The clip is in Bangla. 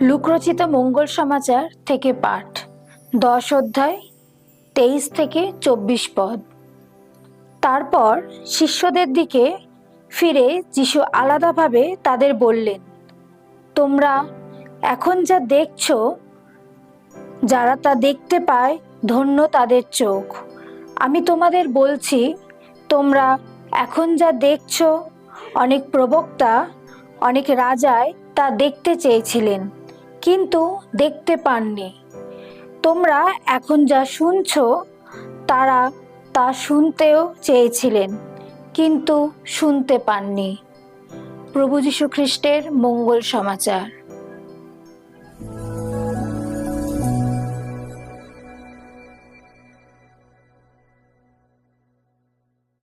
লুকরচিত মঙ্গল সমাচার থেকে পাঠ, দশ অধ্যায়, তেইশ থেকে চব্বিশ পদ। তারপর শিষ্যদের দিকে ফিরে যিশু আলাদাভাবে তাদের বললেন, তোমরা এখন যা দেখছ, যারা তা দেখতে পায় ধন্য তাদের চোখ। আমি তোমাদের বলছি, তোমরা এখন যা দেখছ, অনেক প্রবক্তা, অনেক রাজায় তা দেখতে চেয়েছিলেন। কিন্তু দেখতে পাননি। তোমরা এখন যা শুনছ, তারা তা শুনতেও চেয়েছিলেন, কিন্তু শুনতে পাননি। প্রভু যীশু খ্রিস্টের মঙ্গল সমাচার।